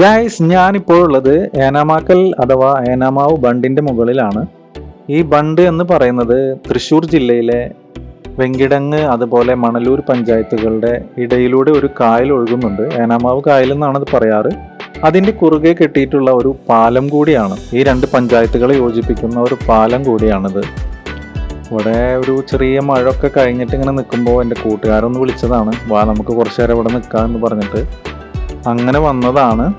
Guys ഞാനിപ്പോൾ ഉള്ളത് ഏനാമാക്കൽ അഥവാ ഏനാമാവ് ബണ്ടിന്റെ മുകളിലാണ്. ഈ ബണ്ട് എന്ന് പറയുന്നത് തൃശ്ശൂർ ജില്ലയിലെ വെങ്കിടങ്ങ് അതുപോലെ മണലൂർ പഞ്ചായത്തുകളുടെ ഇടയിലൂടെ ഒരു കായൽ ഒഴുകുന്നുണ്ട്. ഏനാമാവ് കായൽ ഇത് പറയാറ്. അതിന്റെ കുറുകെ കെട്ടിയിട്ടുള്ള ഒരു പാലം കൂടിയാണ്. ഈ രണ്ട് പഞ്ചായത്തുകളെ യോജിപ്പിക്കുന്ന ഒരു പാലം കൂടിയാണിത്. ഇവിടെ ഒരു ചെറിയ മഴ ഒക്കെ കഴിഞ്ഞിട്ട് ഇങ്ങനെ നിൽക്കുമ്പോൾ എന്റെ കൂട്ടുകാരൊന്ന് വിളിച്ചതാണ് വാ നമുക്ക് കുറച്ച് നേരം ഇവിടെ നിൽക്കാം എന്ന് പറഞ്ഞിട്ട്. അങ്ങനെ വന്നതാണ്.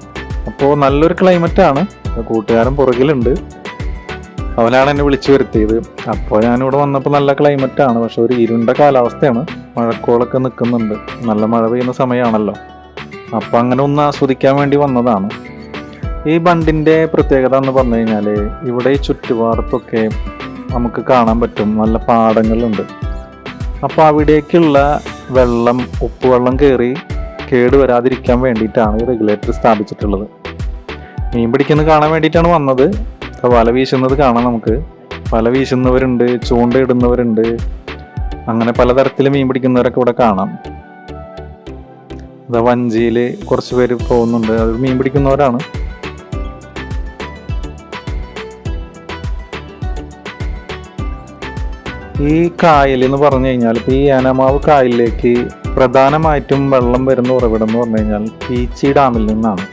അപ്പോൾ നല്ലൊരു ക്ലൈമറ്റ് ആണ്. കൂട്ടുകാരൻ പുറകിലുണ്ട്. അവനാണ് എന്നെ വിളിച്ചു വരുത്തിയത്. അപ്പോൾ ഞാനിവിടെ വന്നപ്പോൾ നല്ല ക്ലൈമറ്റ് ആണ്. പക്ഷെ ഒരു ഇരുണ്ട കാലാവസ്ഥയാണ്. മഴക്കോളൊക്കെ നിൽക്കുന്നുണ്ട്. നല്ല മഴ പെയ്യുന്ന സമയമാണല്ലോ അപ്പോൾ അങ്ങനെ ഒന്ന് ആസ്വദിക്കാൻ വേണ്ടി വന്നതാണ്. ഈ ബണ്ടിന്റെ പ്രത്യേകത എന്ന് പറഞ്ഞു കഴിഞ്ഞാൽ ഇവിടെ ഈ ചുറ്റുപാടത്തൊക്കെ നമുക്ക് കാണാൻ പറ്റും. നല്ല പാടങ്ങളുണ്ട്. അപ്പോൾ അവിടേക്കുള്ള വെള്ളം ഉപ്പുവെള്ളം കയറി കേട് വരാതിരിക്കാൻ വേണ്ടിയിട്ടാണ് ഈ റെഗുലേറ്റർ സ്ഥാപിച്ചിട്ടുള്ളത്. മീൻ പിടിക്കുന്നത് കാണാൻ വേണ്ടിയിട്ടാണ് വന്നത്. വല വീശുന്നത് കാണാം നമുക്ക്. വല വീശുന്നവരുണ്ട് ചൂണ്ടയിടുന്നവരുണ്ട്. അങ്ങനെ പലതരത്തിൽ മീൻ പിടിക്കുന്നവരൊക്കെ ഇവിടെ കാണാം. അതാ വഞ്ചിയിൽ കുറച്ച് പേര് പോകുന്നുണ്ട്. അത് മീൻ പിടിക്കുന്നവരാണ്. ഈ കായൽ എന്ന് പറഞ്ഞു കഴിഞ്ഞാൽ ഇപ്പോൾ ഈ ഏനമാവ് കായലിലേക്ക് പ്രധാനമായിട്ടും വെള്ളം വരുന്ന ഉറവിടം എന്ന് പറഞ്ഞു കഴിഞ്ഞാൽ പീച്ചി ഡാമിൽ നിന്നാണ്.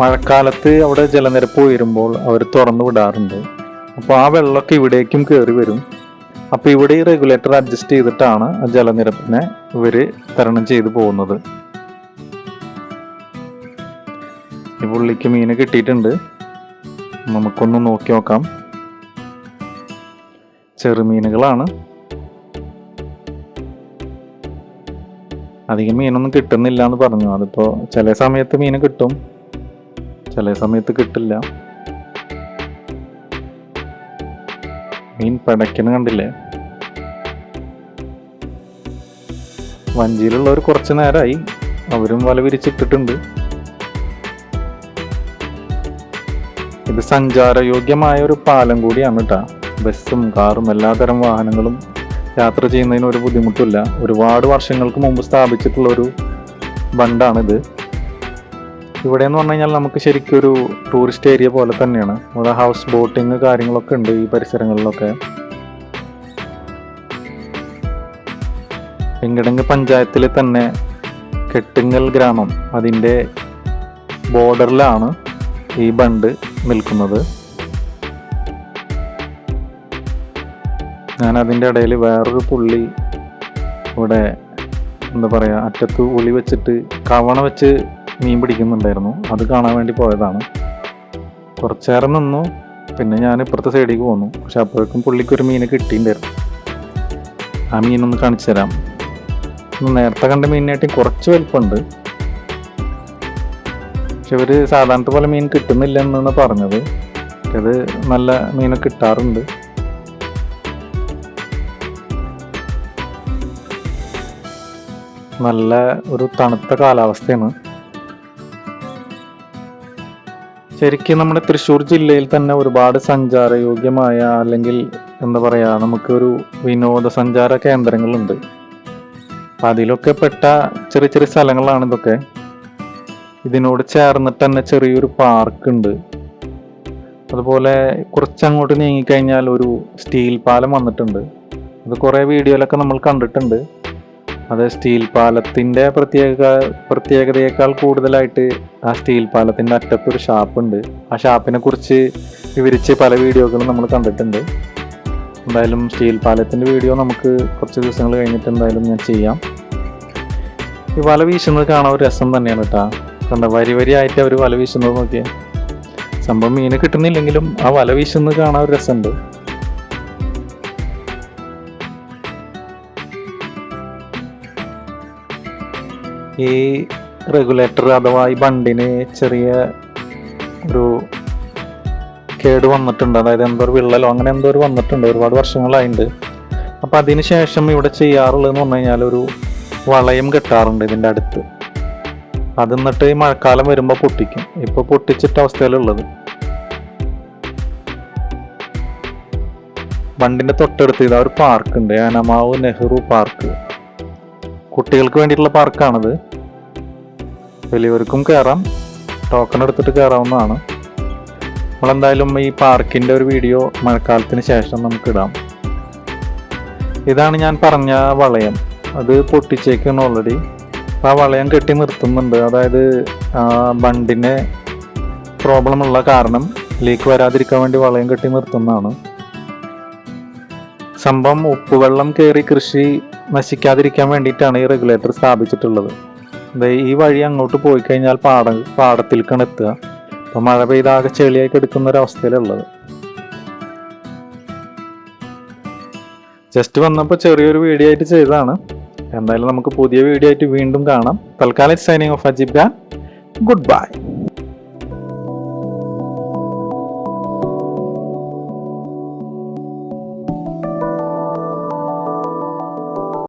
മഴക്കാലത്ത് അവിടെ ജലനിരപ്പ് ഉയരുമ്പോൾ അവർ തുറന്നു വിടാറുണ്ട്. അപ്പോൾ ആ വെള്ളമൊക്കെ ഇവിടേക്കും കയറി വരും. അപ്പോൾ ഇവിടെ ഈ റെഗുലേറ്റർ അഡ്ജസ്റ്റ് ചെയ്തിട്ടാണ് ജലനിരപ്പിനെ ഇവർ തരണം ചെയ്തു പോകുന്നത്. ഈ പുള്ളിക്ക് മീൻ കിട്ടിയിട്ടുണ്ട്. നമുക്കൊന്ന് നോക്കി നോക്കാം. ചെറുമീനുകളാണ്. അധികം മീനൊന്നും കിട്ടുന്നില്ല എന്ന് പറഞ്ഞു. അതിപ്പോൾ ചില സമയത്ത് മീൻ കിട്ടും. ചില സമയത്ത് കിട്ടില്ല. മീൻ പടയ്ക്കുന്ന കണ്ടില്ലേ? വഞ്ചിയിലുള്ളവർ കുറച്ച് നേരമായി അവരും വല വിരിച്ചിട്ടിട്ടുണ്ട്. ഇത് സഞ്ചാരയോഗ്യമായ ഒരു പാലം കൂടിയാണ് കേട്ടോ ബസ്സും കാറും എല്ലാതരം വാഹനങ്ങളും യാത്ര ചെയ്യുന്നതിന് ഒരു ബുദ്ധിമുട്ടില്ല ഒരുപാട് വർഷങ്ങൾക്ക് മുമ്പ് സ്ഥാപിച്ചിട്ടുള്ള ഒരു ബണ്ടാണിത്. ഇവിടെ എന്ന് പറഞ്ഞു കഴിഞ്ഞാൽ നമുക്ക് ശരിക്കും ഒരു ടൂറിസ്റ്റ് ഏരിയ പോലെ തന്നെയാണ്. ഇവിടെ ഹൗസ് ബോട്ടിങ് കാര്യങ്ങളൊക്കെ ഉണ്ട് ഈ പരിസരങ്ങളിലൊക്കെ. വെങ്കിടങ്ങ് പഞ്ചായത്തിൽ തന്നെ കെട്ടുങ്ങൽ ഗ്രാമം അതിന്റെ ബോർഡറിലാണ് ഈ ബണ്ട് നിൽക്കുന്നത്. ഞാൻ അതിന്റെ ഇടയിൽ വേറൊരു പുള്ളി ഇവിടെ എന്താ പറയുക അറ്റത്ത് ഉളി വെച്ചിട്ട് കവണ വെച്ച് മീൻ പിടിക്കുന്നുണ്ടായിരുന്നു. അത് കാണാൻ വേണ്ടി പോയതാണ്. കുറച്ചേരം നിന്നു. പിന്നെ ഞാൻ ഇപ്പുറത്തെ സൈഡിലേക്ക് പോന്നു. പക്ഷെ അപ്പോഴേക്കും പുള്ളിക്കൊരു മീനെ കിട്ടിയിട്ടുണ്ടായിരുന്നു. ആ മീനൊന്ന് കാണിച്ചു തരാം. നേരത്തെ കണ്ട മീനിനായിട്ട് കുറച്ച് വലിപ്പമുണ്ട്. പക്ഷെ ഇവർ സാധാരണത്തെ പോലെ മീൻ കിട്ടുന്നില്ല എന്നാണ് പറഞ്ഞത്. അത് നല്ല മീനൊക്കെ കിട്ടാറുണ്ട്. നല്ല ഒരു തണുത്ത കാലാവസ്ഥയാണ്. ശരിക്കും നമ്മുടെ തൃശ്ശൂർ ജില്ലയിൽ തന്നെ ഒരുപാട് സഞ്ചാരയോഗ്യമായ അല്ലെങ്കിൽ എന്താ പറയുക നമുക്കൊരു വിനോദസഞ്ചാര കേന്ദ്രങ്ങളുണ്ട്. അതിലൊക്കെ പെട്ട ചെറിയ ചെറിയ സ്ഥലങ്ങളാണ് ഇതൊക്കെ. ഇതിനോട് ചേർന്നിട്ട് തന്നെ ചെറിയൊരു പാർക്ക് ഉണ്ട് അതുപോലെ കുറച്ചങ്ങോട്ട് നീങ്ങിക്കഴിഞ്ഞാൽ ഒരു സ്റ്റീൽ പാലം വന്നിട്ടുണ്ട്. അത് കുറേ വീഡിയോയിലൊക്കെ നമ്മൾ കണ്ടിട്ടുണ്ട്. അത് സ്റ്റീൽ പാലത്തിന്റെ പ്രത്യേക പ്രത്യേകതയേക്കാൾ കൂടുതലായിട്ട് ആ സ്റ്റീൽ പാലത്തിന്റെ അറ്റത്തൊരു ഷാപ്പുണ്ട്. ആ ഷാപ്പിനെ കുറിച്ച് വിവരിച്ച് പല വീഡിയോകളും നമ്മൾ കണ്ടിട്ടുണ്ട്. എന്തായാലും സ്റ്റീൽ പാലത്തിന്റെ വീഡിയോ നമുക്ക് കുറച്ച് ദിവസങ്ങൾ കഴിഞ്ഞിട്ട് എന്തായാലും ഞാൻ ചെയ്യാം. ഈ വല വീശുന്നത് കാണാൻ ഒരു രസം തന്നെയാണ് കേട്ടോ. കണ്ട വരി വരിയായിട്ട് അവർ വല വീശുന്നത് നോക്കിയാൽ സംഭവം മീന് കിട്ടുന്നില്ലെങ്കിലും ആ വല വീശുന്നത് കാണാൻ ഒരു രസമുണ്ട്. ഈ റെഗുലേറ്റർ അഥവാ ഈ ബണ്ടിന് ചെറിയ ഒരു കേട് വന്നിട്ടുണ്ട്. അതായത് എന്തോ ഒരു വിള്ളലോ അങ്ങനെ എന്തോ ഒരു വന്നിട്ടുണ്ട്. ഒരുപാട് വർഷങ്ങളായിട്ടുണ്ട് അപ്പോൾ അതിന് ശേഷം ഇവിടെ ചെയ്യാറുള്ളതെന്ന് പറഞ്ഞു കഴിഞ്ഞാൽ ഒരു വളയം കെട്ടാറുണ്ട് ഇതിന്റെ അടുത്ത്. അത് എന്നിട്ട് ഈ മഴക്കാലം വരുമ്പോൾ പൊട്ടിക്കും. ഇപ്പോൾ പൊട്ടിച്ചിട്ട അവസ്ഥയിലുള്ളത്. ബണ്ടിന്റെ തൊട്ടടുത്ത് ഇതാ ഒരു പാർക്കുണ്ട്. ഏനമാവ് നെഹ്റു പാർക്ക്. കുട്ടികൾക്ക് വേണ്ടിയിട്ടുള്ള പാർക്കാണിത്. വലിയവർക്കും കയറാം ടോക്കൺ എടുത്തിട്ട് കയറാവുന്നതാണ് നമ്മളെന്തായാലും ഈ പാർക്കിന്റെ ഒരു വീഡിയോ മഴക്കാലത്തിന് ശേഷം നമുക്കിടാം ഇതാണ് ഞാൻ പറഞ്ഞ വളയം. അത് പൊട്ടിച്ചേക്കാണ് ഓൾറെഡി ആ വളയം കെട്ടി നിർത്തുന്നുണ്ട്. അതായത് ബണ്ടിന് പ്രോബ്ലം ഉള്ള കാരണം ലീക്ക് വരാതിരിക്കാൻ വേണ്ടി വളയം കെട്ടി നിർത്തുന്നതാണ്. സംഭവം ഉപ്പുവെള്ളം കയറി കൃഷി നശിക്കാതിരിക്കാൻ വേണ്ടിയിട്ടാണ് ഈ റെഗുലേറ്റർ സ്ഥാപിച്ചിട്ടുള്ളത്. ഈ വഴി അങ്ങോട്ട് പോയി കഴിഞ്ഞാൽ പാട പാടത്തിലേക്കാണ് എത്തുക. അപ്പോൾ മഴ പെയ്താകെ ചെളിയായി കിടക്കുന്ന ഒരു അവസ്ഥയിലുള്ളത്. ജസ്റ്റ് വന്നപ്പോൾ ചെറിയൊരു വീഡിയോ ആയിട്ട് ചെയ്തതാണ്. എന്തായാലും നമുക്ക് പുതിയ വീഡിയോ ആയിട്ട് വീണ്ടും കാണാം. തൽക്കാലം signing off Ajib Khan good bye